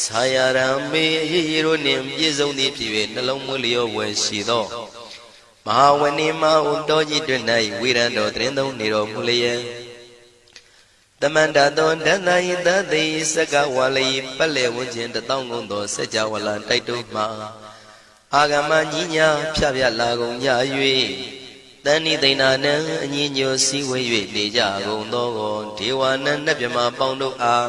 ဆာယရံမေအရေးရိုးနှင့်ပြည့်စုံသည်ဖြစ်၍နှလုံးမွေးလျောဝယ်ရှိသောမဟာဝဏိမဟုတောကြီးတွင်၌ဝိရံတော်တရင်သုံးနေတော်မူလျက်တမန္တသောဒန္တယိတသိစကဝါလိပက်လေဝန်းကျင်တထောင်ကုန်သောစัจ java လာတိုက်တုမှအာဂမညီညာဖြဖြလာကုန်ကြ၍တဏိသိဏနံအညီညွတ်စည်းဝေး၍နေကြကုန်သောဒေဝနံနတ်မြမပေါင်းတို့အား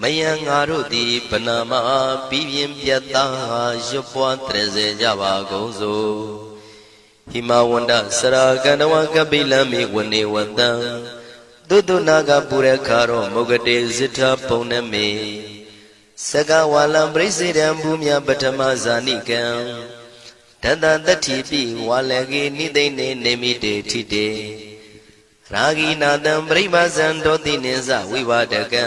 မယံငါတို့သည်ဗနာမပြီးပြင်းပြတ်သားရွတ်ပွားတရစေကြပါကုန်စို့ဟိမဝန္ဒစရာကန္တဝကပိလမိဝနေဝတံသုတ္တနာကပုရခါရောမုဂတေဇိထဘုံနမေစကဝါလံပရိစေတံဘူမြပထမဇာနိကံတတတတ္ထိပိဝါလကေနိသိနေနေမိတေထိတေရာဂိနာတံပရိပါဇံဒောတိနိသဝိပါဒကံ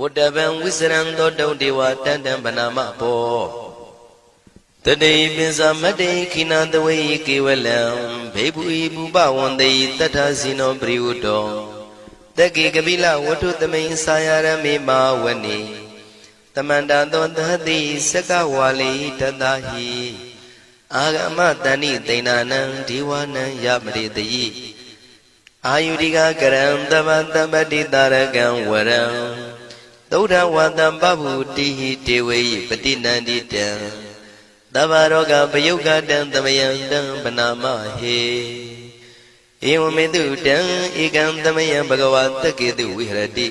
ဝတ္တဗံဝိစရံသောတုံဒေဝတန်တံဗနာမဘောတတိပိစမတ္တိခိနသဝေကေဝလံဘေဘူဤဘူပဝန္တိတထဇိနောပရိဝတ္တောတက္ကေကပိလဝတ္ထုသမိန်စာယရမေမာဝနိတမန္တသောသတိစကဝါလိတတဟိအာဂမတဏိတိဏနံဒီဝနံယမရိတိအာယုရိကကရံတမတမတိတာရကံဝရံ သုဒ္ဓဝတံပဗုတိဟိတေဝေယပတိနန္တိတံသဗ္ဗရောဂပယုတ်ကတံသမယံတံပနာမဟေဧဝမေတုတံဧကံသမယံဘဂဝါတက္ကေတုဝိဟရတိ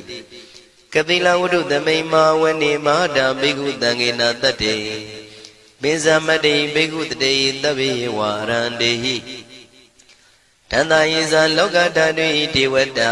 ကတိလဝတ္ထုသမိန်မာဝနေမဟာတာဘိက္ခုတံဃေနာတတ္တေပိဇမတ္တိဘိက္ခုတတေတဗ္ဗေဝါရန္တေဟိတန္တယေဇာလောကဓာတုဣတိဝတ္တာ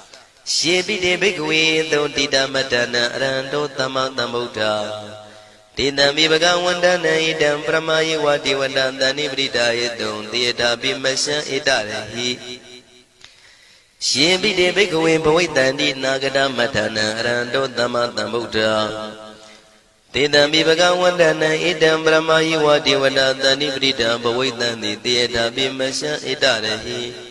ယေပိတေဘိက္ခဝေသောတိတမတနံအရဟံတောသမ္မာသမ္ဗုဒ္ဓတေတံမိဘဂဝန္တနံဣတံပရမယေဝတိဝတံတဏိပရိဒါယေတုံတေတာပိမရှံဣတရဟိရှင်ပိတေဘိက္ခဝေဘဝိတန္တိနာဂတမထနံအရဟံတောသမ္မာသမ္ဗုဒ္ဓတေတံပိပကဝန္တနံဣတံပရမယိဝတိဝတတဏိပရိတံဘဝိတံတိတေယတာပိမရှံဣတရဟိ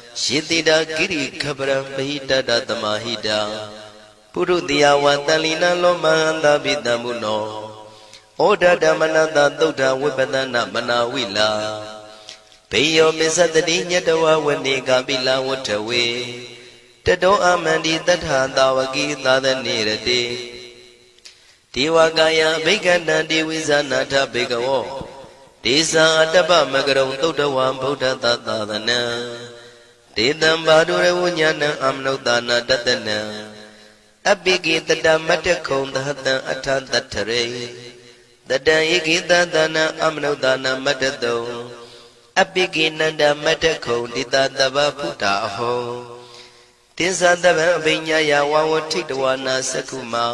ယေတိတာကိရိခပရံပဟိတတသမဟိတာပုရုတိယဝတန်လီနလောမဟန္တာပိတံမုနောဩဒဓမ္မနတသုဒ္ဓဝိပဒနာမနာဝိလာဘေယောမစ္စတတိညတဝဝနေကပိလဝထဝေတတောအမန္တိတထာတာဝကိသာသနေရတိဒေဝကာယဘိက္ခန္တံဒေဝိဇာနာထဘေကဝောဒေဇာအတ္တပမကရုံသုတ်တဝံဗုဒ္ဓသာသသနံ ဒေတံဘာဒုရဝဉာဏံအမနုဿာနာတတနံအပိကိတတမတ္တခုံသဟတံအထတထရေတတံဧကိတသနာအမနုဿာနာမတ္တတုံအပိကိနန္ဒမတ္တခုံတိတတဗဗုဒ္ဓအဟောတင်္သတဗံအပိညာယဝဝထိတဝနာသက္ခုမာ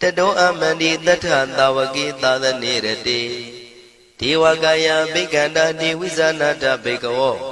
တတောအမန္တိတထသာဝကိသာသနေရတိဒေဝကာယဘိက္ခန္တာဒေဝိဇာနာတဘေကဝော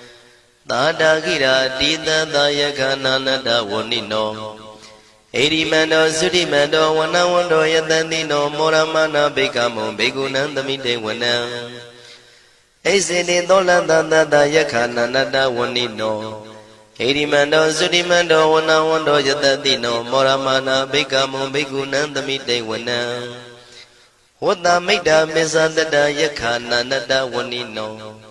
သာတာကိရာတိတသယကနာနတဝဏိနောဣရိမန္တောသုတိမန္တောဝနဝန္တောယတတိနောမောရမနာဘေကမောဘေကုဏံသမိတေဝနံဣစေတိသောလတတတယခာနန္တဝဏိနောဣရိမန္တောသုတိမန္တောဝနဝန္တောယတတိနောမောရမနာဘေကမောဘေကုဏံသမိတေဝနံဝတ္တမိတ်တာမေဇတတယခာနန္တဝဏိနော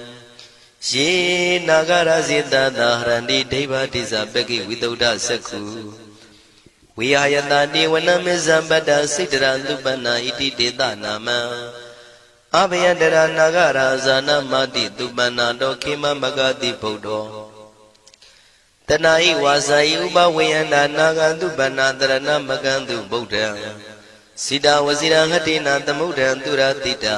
ယေနာဂရဇေတသာဟရန္တိဒိဗ္ဗတိဇပကိဝိတုဒ္ဓစက္ခုဝိဟာယတတိဝနမေဇံပတ္တစိတရသုပနာဣတိတေတနာမံအဘယတရနာဂရာဇာနမတိသူပနာတောခေမမဂတိဗုဒ္ဓောတဏှာဤဝါစာဤဥပဝေယန္တာနာဂန္တုပဏ္ဏတရဏမကန္တုဗုဒ္ဓံစိတဝစီရဟတိနာသမုဒ္ဒံသူရတိတာ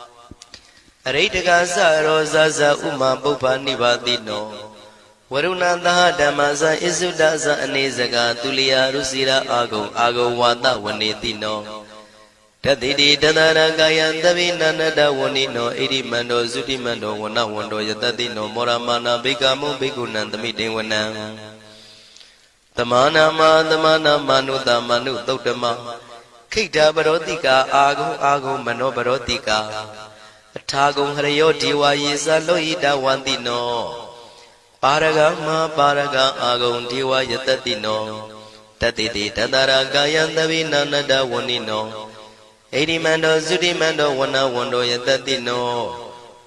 အရိတကသရောဇဇဥမာပုပ္ပနိဗ္ဗာတိနောဝရုဏသဟဓမ္မဇဣစုဒဇအနေစကသူလျာရုစီရာအာဂုံအာဂုံဝါဒဝနေတိနောတတိတိတတရကာယံသဗိနန္တဝဏိနောဣရိမန္တောသုတိမန္တောဝနဝန္တောယတတိနောမောရမာနာဘိကမုဘိက္ခုနံသမိတေဝနံတမနာမတမနာမနုတမနုသုတ်တမခိတ္တပရောတိကာအာဂုံအာဂုံမနောပရောတိကာ အထာဂုံဟရယောဒီဝါယေဇလောဟိတဝန္တိနောပါရဂမပါရဂအာဂုံဒီဝါယတတိနောတတိတိတတရာကာယံသဗိနာနတဝဏိနောဣရိမန္တောသုတိမန္တောဝနဝန္တောယတတိနော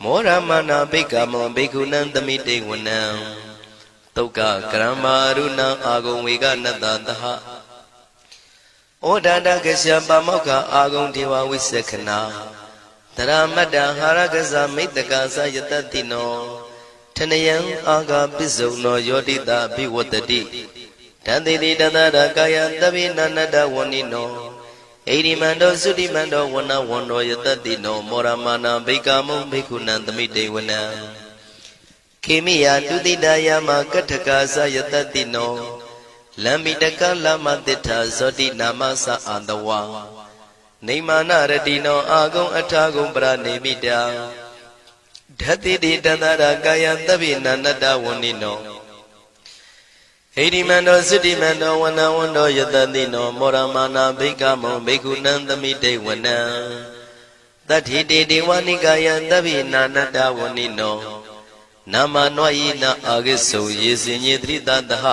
မောရမနာဘိက္ခမောဘိက္ခုနံသမိတေဝနံတုတ်ကကရမရုဏအာဂုံဝေကနတသဟဩဒန္တကရှပမောက္ခအာဂုံဒေဝဝိသခနာ တရမတ္တဟာရကဇမိတ္တကာသယတတိနောထနယံအာဂပစ္စုံနောယောတိတာဘိဝတ္တိတန်တိတိတတရကာယသဗ္ဗိနန္တဝဏိနောဣရိမန္တောသုတိမန္တောဝနဝန္တောယတတိနောမောရမာနာဘိကာမုံဘိက္ခုနံသမိတေဝနံခေမိယတုတိတယမကထကာသယတတိနောလမ္မိတကလမတိထာဇောတိနာမသအာတဝါ နေမာနရတိနောအာဂုံအထာဂုံပရနေမိတာဓတ္တိတိတတရာကာယသဗ္ဗိနန္တဝဏိနောဟိရိမန္တောသုတိမန္တောဝနဝန္တောယတတိနောမောရမာနာဘိကမောဘိက္ခုနံသမိတေဝနံတတိတေဒေဝနိကာယသဗ္ဗိနာနတဝဏိနောနာမနွာယိနာအာဂိစုံယေစင်ညေတိတတဟ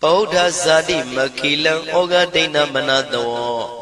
ပောဓဇာတိမခိလံဩဃဒိဏမနတော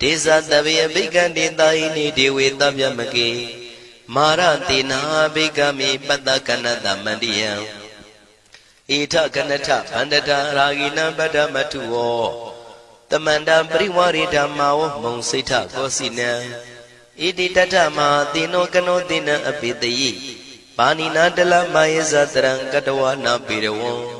ဒေဇတဗေအဘိကံတေတာဟိနိဒေဝေတဗျမကေမာရတေနာဘိကမိပတ္တကနတမန္တိယံဣထကနထဗန္တတာရာဂိနံပတ္တမထုဝောတမန္တပရိဝရိဓမ္မာဝမုံစိဋ္ဌကောစီနံဣတိတထမဟာတိနောကနောတိနံအပိတယိပါဏိနာတလမယေဇတရံကတဝနာပေရဝံ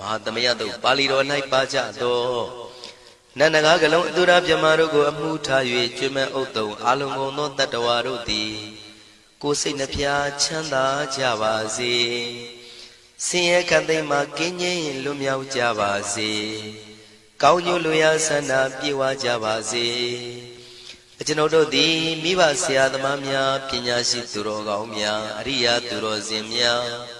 မဟာသမယတို့ပါဠိတော်၌ပါကြသောနန္ဒကားကလုံးအတုရပြမတို့ကိုအမှုထား၍ကျွမ်းမဲ့ဥတုံအာလုံကုန်သောတတ္တဝါတို့သည်ကိုယ်စိတ်နှဖျားချမ်းသာကြပါစေဆင်းရဲခတ်သိမ်းမှကင်းငြိမ်းလွတ်မြောက်ကြပါစေကောင်းကျိုးလူရဆန္ဒပြေဝကြပါစေအကျွန်ုပ်တို့သည်မိဘဆရာသမားများပညာရှိသူတော်ကောင်းများအရိယာသူတော်စင်များ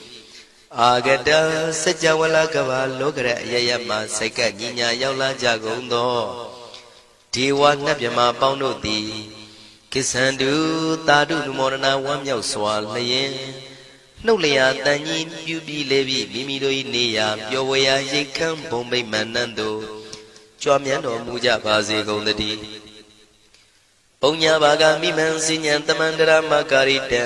အာဂတစัจ java လကဘာလောကရအယယမစိတ်ကညီညာရောက်လာကြကုန်သောဒေဝနတ်မြမပေါင်းတို့သည်ကိသန္တုတာတုနုမောဒနာဝမ်းမြောက်စွာလျင်နှုတ်လျာတန်ကြီးပြူပြီးလေပြီးမိမိတို့၏နေရာပျော်ဝေရာရိတ်ခမ်းဘုံမိတ်မန္တန်တို့ကြွားမြန်းတော်မူကြပါစေကုန်သတည်းပုံညာဘာကမိမံစဉ္ဉံတမန္တရမကာရိတံ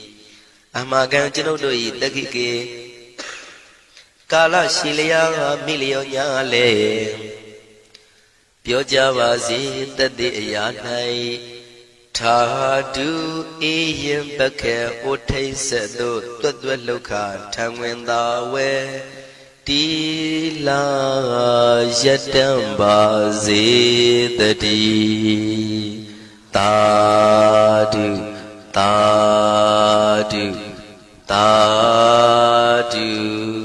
အမကံကျွန်ုပ်တို့၏တက္ခိကေကာလရှိလျာမိလျောညာလေပြောကြပါစေတသက်အရာ၌ထာတုအေယံပခေဩထိတ်ဆက်သို့တွတ်တွတ်လောက်ခထံဝင်သာဝဲတီလာယတံပါစေတတိတာ တာတုတာတု